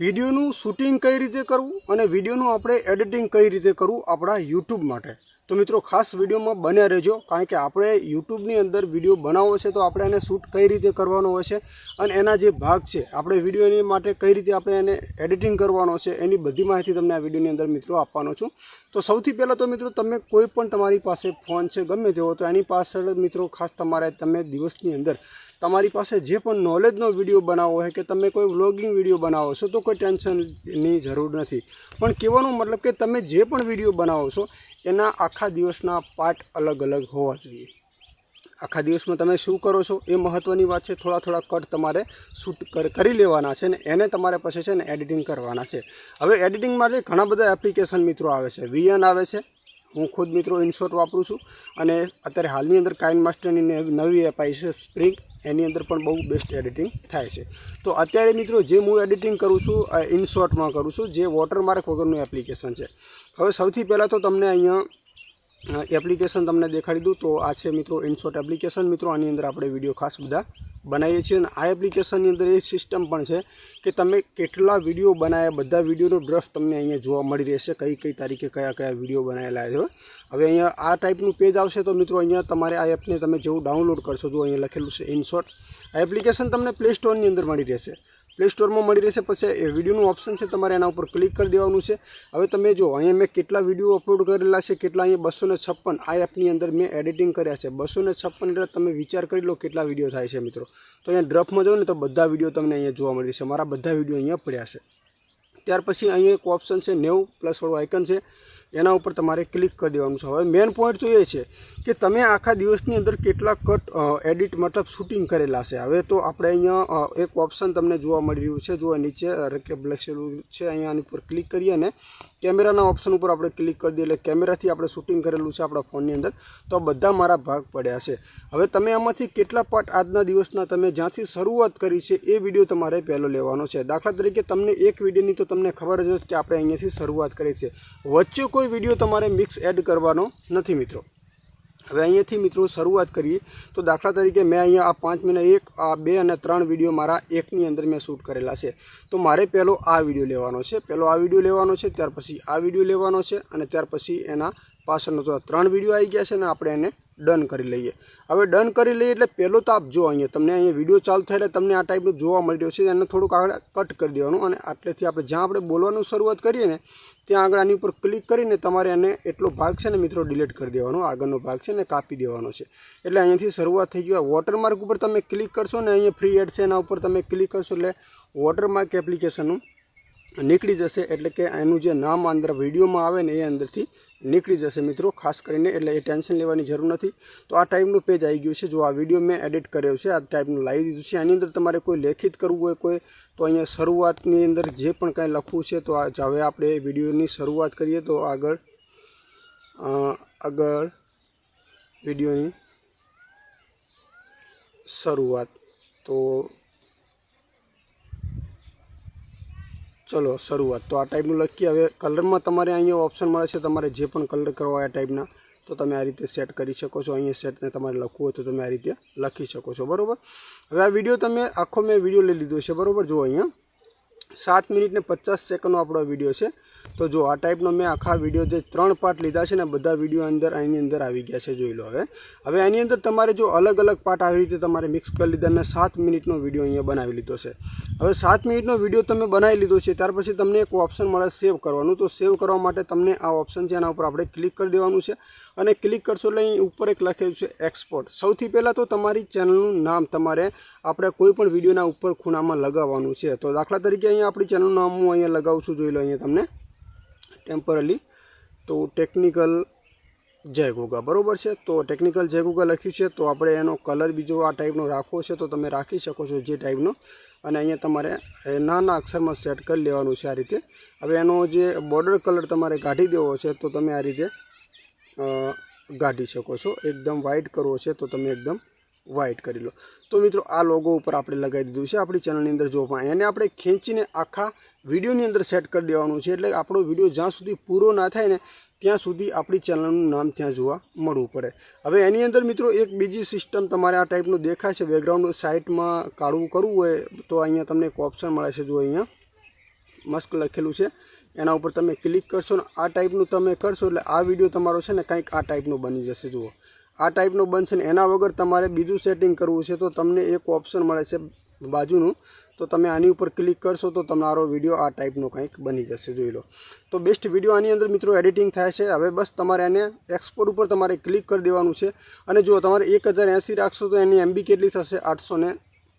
વિડીયોનું shooting કઈ રીતે કરવું અને વિડીયોનું આપણે એડિટિંગ કઈ રીતે કરવું આપણા યુટ્યુબ માટે. તો મિત્રો, ખાસ વિડીયોમાં બન્યા રહેજો, કારણ કે આપણે યુટ્યુબની અંદર વીડિયો બનાવવો છે તો આપણે એને શૂટ કઈ રીતે કરવાનો હોય છે અને એના જે ભાગ છે, આપણે વિડીયોની માટે કઈ રીતે આપણે એને એડિટિંગ કરવાનો છે એની બધી માહિતી તમને આ વિડીયોની અંદર મિત્રો આપવાનો છું. તો સૌથી પહેલાં તો મિત્રો, તમે કોઈ પણ તમારી પાસે ફોન છે, ગમે તેવો, તો એની પાછળ મિત્રો ખાસ તમારે તમે દિવસની અંદર તમારી પાસે જે પણ નોલેજનો વીડિયો બનાવવો હોય કે તમે કોઈ વ્લોગિંગ વીડિયો બનાવો છો, તો કોઈ ટેન્શનની જરૂર નથી. પણ કહેવાનો મતલબ કે તમે જે પણ વીડિયો બનાવો છો, એના આખા દિવસના પાર્ટ અલગ અલગ હોવા જોઈએ. આખા દિવસમાં તમે શું કરો છો, એ મહત્ત્વની વાત છે. થોડા થોડા કટ તમારે શૂટ કરી લેવાના છે ને એને તમારે પછી છે ને એડિટિંગ કરવાના છે. હવે એડિટિંગ માટે ઘણા બધા એપ્લિકેશન મિત્રો આવે છે. વીએન આવે છે. હું ખુદ મિત્રો ઇનશોટ વાપરું છું. અને અત્યારે હાલની અંદર કાઇન માસ્ટરની નવી- એપ આવી છે સ્પ્રિંગ એની અંદર પણ બહુ બેસ્ટ એડિટિંગ થાય છે. તો અત્યારે મિત્રો જે હું એડિટિંગ કરું છું, આ ઇનશોટમાં કરું છું, જે વોટરમાર્ક વગરનું એપ્લિકેશન છે. હવે સૌથી પહેલાં તો તમને અહીંયા એપ્લિકેશન તમને દેખાડી દઉં. તો આ છે મિત્રો ઇનશોર્ટ એપ્લિકેશન મિત્રો આની અંદર આપણે વીડિયો ખાસ બધા બનાવીએ છીએ અને આ એપ્લિકેશનની અંદર એ સિસ્ટમ પણ છે કે તમે કેટલા વીડિયો બનાવ્યા, બધા વિડીયોનો ડ્રફ્ટ તમને અહીંયા જોવા મળી રહેશે, કઈ કઈ તારીખે કયા કયા વીડિયો બનાવેલા છે. હવે અહીંયા આ ટાઈપનું પેજ આવશે તો મિત્રો અહીંયા તમારે આ એપને તમે જેવું ડાઉનલોડ કરશો, જો અહીંયા લખેલું છે ઇનશોર્ટ આ એપ્લિકેશન તમને પ્લે સ્ટોરની અંદર મળી રહેશે. પ્લે સ્ટોરમાં મળી રહેશે. પછી એ વિડીયોનું ઓપ્શન છે, તમારે એના ઉપર ક્લિક કરી દેવાનું છે. હવે તમે જો, અહીંયા મેં કેટલા વીડિયો અપલોડ કરેલા છે, કેટલા અહીંયા બસો છપ્પન આ એપની અંદર મેં એડિટિંગ કર્યા છે. બસો છપ્પન એટલે તમે વિચાર કરી લો કેટલા વીડિયો થાય છે મિત્રો. તો અહીંયા ડ્રફમાં જાઓ ને તો બધા વીડિયો તમને અહીંયા જોવા મળી છે મારા બધા વીડિયો અહીંયા પડ્યા છે. ત્યાર પછી અહીંયા એક ઓપ્શન છે, નેવું પ્લસવાળું આઇકન છે. એના ઉપર તમારે ક્લિક કરી દેવાનું છે. હવે મેન પોઈન્ટ તો એ છે કે તમે આખા દિવસની અંદર કેટલા કટ એડિટ મતલબ શૂટિંગ કરેલા છે. હવે તો આપણે અહીંયા એક ઓપ્શન તમને જોવા મળી રહ્યું છે. જો નીચે રકેબ લખેલું છે. અહીંયા આની ઉપર ક્લિક કરીએ ને કેમેરાના ઓપ્શન ઉપર આપણે ક્લિક કરી દઈએ. એટલે કેમેરાથી આપણે શૂટિંગ કરેલું છે આપણા ફોનની અંદર. તો બધા મારા ભાગ પડ્યા છે. હવે તમે આમાંથી કેટલા પાર્ટ આજના દિવસના તમે જ્યાંથી શરૂઆત કરી છે એ વીડિયો તમારે પહેલો લેવાનો છે. દાખલા તરીકે તમને એક વિડીયોની તો તમને ખબર જ કે આપણે અહીંયાથી શરૂઆત કરી છે. વચ્ચે કોઈ વીડિયો તમારે મિક્સ એડ કરવાનો નથી મિત્રો. હવે અહીંયાથી મિત્રો શરૂઆત કરીએ. તો દાખલા તરીકે મેં અહીંયા આ પાંચ મહિના એક, આ બે અને ત્રણ વીડિયો મારા એકની અંદર મેં શૂટ કરેલા છે. તો મારે પહેલો આ વીડિયો લેવાનો છે. પહેલો આ વીડિયો લેવાનો છે, ત્યાર પછી આ વીડિયો લેવાનો છે અને ત્યાર પછી એના પાછળનો તો ત્રણ વીડિયો આવી ગયા છે ને આપણે એને ડન કરી લઈએ. હવે ડન કરી લઈએ એટલે પહેલો તો આપ જો અહીંયા, તમને અહીંયા વીડિયો ચાલુ થાય એટલે તમને આ ટાઈપનું જોવા મળી રહ્યું છે. એને થોડુંક આગળ કટ કરી દેવાનું અને આટલેથી આપણે જ્યાં આપણે બોલવાનું શરૂઆત કરીએ ને, ત્યાં આગળ આની ઉપર ક્લિક કરીને તમારે એને એટલો ભાગ છે ને મિત્રો ડિલીટ કરી દેવાનો, આગળનો ભાગ છે ને કાપી દેવાનો છે. એટલે અહીંયાથી શરૂઆત થઈ ગયું વોટરમાર્ક ઉપર તમે ક્લિક કરશો ને અહીંયા ફ્રી એડ છે એના ઉપર તમે ક્લિક કરશો એટલે વોટરમાર્ક એપ્લિકેશનનું નીકળી જશે એટલે કે એનું જે નામ અંદર વિડીયોમાં આવે ને એ અંદરથી નીકળી જશે મિત્રો, ખાસ કરીને એટલે એ ટેન્શન લેવાની જરૂર નથી. તો આ ટાઈપનું પેજ આવી ગયું છે. જો આ વીડિયો મેં એડિટ કર્યો છે, આ ટાઈપનું લાવી દીધું છે. આની અંદર તમારે કોઈ લેખિત કરવું હોય કોઈ, તો અહીંયા શરૂઆતની અંદર જે પણ કાંઈ લખવું છે, તો આ હવે આપણે વિડીયોની શરૂઆત કરીએ. તો આગળ આગળ વિડીયોની શરૂઆત. તો ચલો, શરૂઆત. તો આ ટાઈપનું લખીએ. હવે કલરમાં તમારે અહીંયા ઓપ્શન મળે છે તમારે જે પણ કલર કરવા હોય આ ટાઈપના તો તમે આ રીતે સેટ કરી શકો છો. અહીંયા સેટને તમારે લખવું હોય તો તમે આ રીતે લખી શકો છો. બરાબર? હવે આ વીડિયો તમે, આખો મેં વીડિયો લઈ લીધો છે. બરાબર? જો અહીંયા. સાત મિનિટને પચાસ સેકન્ડનો આપણો વીડિયો છે. તો જો આ ટાઈપનો મેં આખા વીડિયો જે ત્રણ પાર્ટ લીધા છે ને બધા વીડિયો અંદર આની અંદર આવી ગયા છે, જોઈ લો હવે. હવે આની અંદર તમારે જો અલગ અલગ પાર્ટ આવી રીતે તમારે મિક્સ કરી લીધા મેં સાત મિનિટનો વીડિયો અહીંયા બનાવી લીધો છે. હવે સાત મિનિટનો વીડિયો તમે બનાવી લીધો છે, ત્યાર પછી તમને એક ઓપ્શન મળે સેવ કરવાનું. તો સેવ કરવા માટે તમને આ ઓપ્શન છે એના ઉપર આપણે ક્લિક કરી દેવાનું છે. અને ક્લિક કરશો એટલે અહીં ઉપર એક લખેલું છે એક્સપોર્ટ સૌથી પહેલાં તો તમારી ચેનલનું નામ તમારે આપણે કોઈ પણ વિડીયોના ઉપર ખૂણામાં લગાવવાનું છે. તો દાખલા તરીકે અહીંયા આપણી ચેનલનું નામ હું અહીંયા લગાવું છું, જોઈ લો અહીંયા તમને. ટેમ્પરલી તો ટેકનિકલ જય ગોગા. બરાબર છે? તો ટેકનિકલ જય ગોગા લખ્યું છે, તો આપણે એનો કલર બીજો આ ટાઈપનો રાખવો છે, તો તમે રાખી શકો છો જે ટાઈપનો અને અહીંયા તમારે નાના અક્ષરમાં સેટ કરી લેવાનું છે આ રીતે. હવે એનો જે બોર્ડર કલર તમારે કાઢી દેવો છે, તો તમે આ રીતે કાઢી શકો છો. એકદમ વ્હાઇટ કરવો છે, તો તમે એકદમ વ્હાઇટ કરી લો. તો મિત્રો, આ લોગો ઉપર આપણે લગાવી દીધું છે આપણી ચેનલની અંદર જો પણ એને આપણે ખેંચીને આખા વિડીયોની અંદર સેટ કરી દેવાનું છે એટલે આપણો વીડિયો જ્યાં સુધી પૂરો ના થાય ને, ત્યાં સુધી આપણી ચેનલનું નામ ત્યાં જોવા મળવું પડે. હવે એની અંદર મિત્રો, એક બીજી સિસ્ટમ તમારે આ ટાઈપનું દેખાય છે. બેકગ્રાઉન્ડ સાઇટમાં કાઢવું કરવું હોય તો અહીંયા તમને એક ઓપ્શન મળે છે જો અહીંયા મસ્ક લખેલું છે. એના ઉપર તમે ક્લિક કરશો ને, આ ટાઈપનું તમે કરશો એટલે આ વીડિયો તમારો છે ને કંઈક આ ટાઈપનું બની જશે, જુઓ. આ ટાઈપનું બનશે ને એના વગર તમારે બીજું સેટિંગ કરવું છે, તો તમને એક ઓપ્શન મળે છે બાજુનું. તો તમે આની ઉપર ક્લિક કરશો તો તમારો વીડિયો આ ટાઈપનો કંઈક બની જશે, જોઈ લો. તો બેસ્ટ વીડિયો આની અંદર મિત્રો એડિટિંગ થાય છે. હવે બસ તમારે એને એક્સપોર્ટ ઉપર તમારે ક્લિક કરી દેવાનું છે. અને જો તમારે એક રાખશો તો એની એમબી કેટલી થશે? આઠસો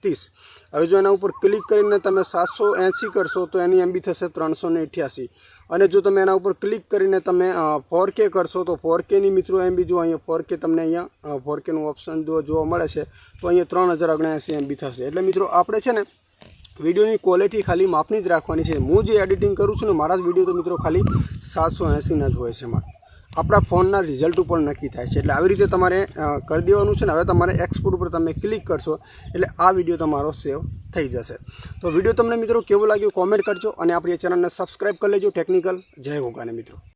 ત્રીસ. હવે જો એના ઉપર ક્લિક કરીને તમે સાતસો એંસી કરશો તો એની એમબી થશે ત્રણસો અને જો તમે એના ઉપર ક્લિક કરીને તમે ફોર કે કરશો તો ફોર કેની મિત્રો એમબી જો અહીંયા ફોર કે તમને અહીંયા ફોર કેનું ઓપ્શન જોવા મળે છે, તો અહીંયા ત્રણ હજાર ઓગણએંસી એમબી થશે. એટલે મિત્રો આપણે છે ને વિડીયોની ક્વોલિટી ખાલી માપની જ રાખવાની છે. હું જે એડિટિંગ કરું છું ને, મારા જ વીડિયો તો મિત્રો ખાલી સાતસો એંસીના જ હોય છે મારે. આપણા ફોનના રિઝલ્ટ ઉપર નક્કી થાય છે. એટલે આવી રીતે તમારે કરી દેવાનું છે ને, હવે તમારે એક્સપોર્ટ ઉપર તમે ક્લિક કરશો, એટલે આ વીડિયો તમારો સેવ થઈ જશે. તો વીડિયો તમને મિત્રો કેવો લાગ્યો કોમેન્ટ કરજો અને આપણી ચેનલને સબસ્ક્રાઈબ કરી લેજો ટેકનિકલ જય ગોગાને મિત્રો.